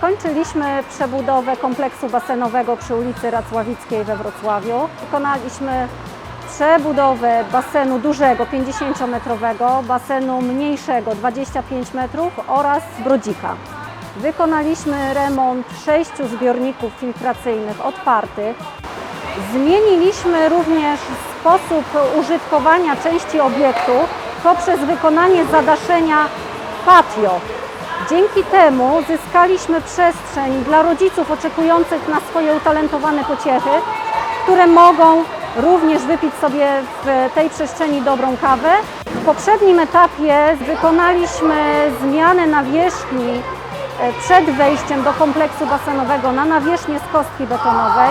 Dokończyliśmy przebudowę kompleksu basenowego przy ulicy Racławickiej we Wrocławiu. Wykonaliśmy przebudowę basenu dużego 50-metrowego, basenu mniejszego 25 metrów oraz brodzika. Wykonaliśmy remont sześciu zbiorników filtracyjnych otwartych. Zmieniliśmy również sposób użytkowania części obiektu poprzez wykonanie zadaszenia patio. Dzięki temu zyskaliśmy przestrzeń dla rodziców oczekujących na swoje utalentowane pociechy, które mogą również wypić sobie w tej przestrzeni dobrą kawę. W poprzednim etapie wykonaliśmy zmianę nawierzchni e, przed wejściem do kompleksu basenowego na nawierzchnię z kostki betonowej.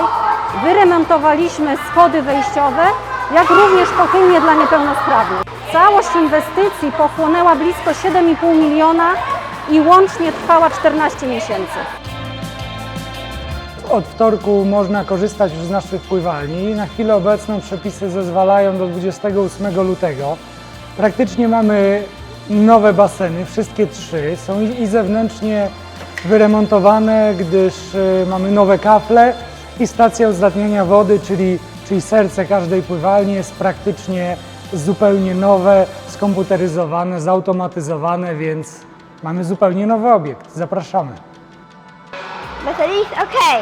Wyremontowaliśmy schody wejściowe, jak również pochylnie dla niepełnosprawnych. Całość inwestycji pochłonęła blisko 7,5 miliona i łącznie trwała 14 miesięcy. Od wtorku można korzystać już z naszych pływalni. Na chwilę obecną przepisy zezwalają do 28 lutego. Praktycznie mamy nowe baseny, wszystkie trzy. Są i zewnętrznie wyremontowane, gdyż y, mamy nowe kafle i stacja uzdatniania wody, czyli, czyli serce każdej pływalni jest praktycznie zupełnie nowe, skomputeryzowane, zautomatyzowane, więc mamy zupełnie nowy obiekt. Zapraszamy. Battery is okay.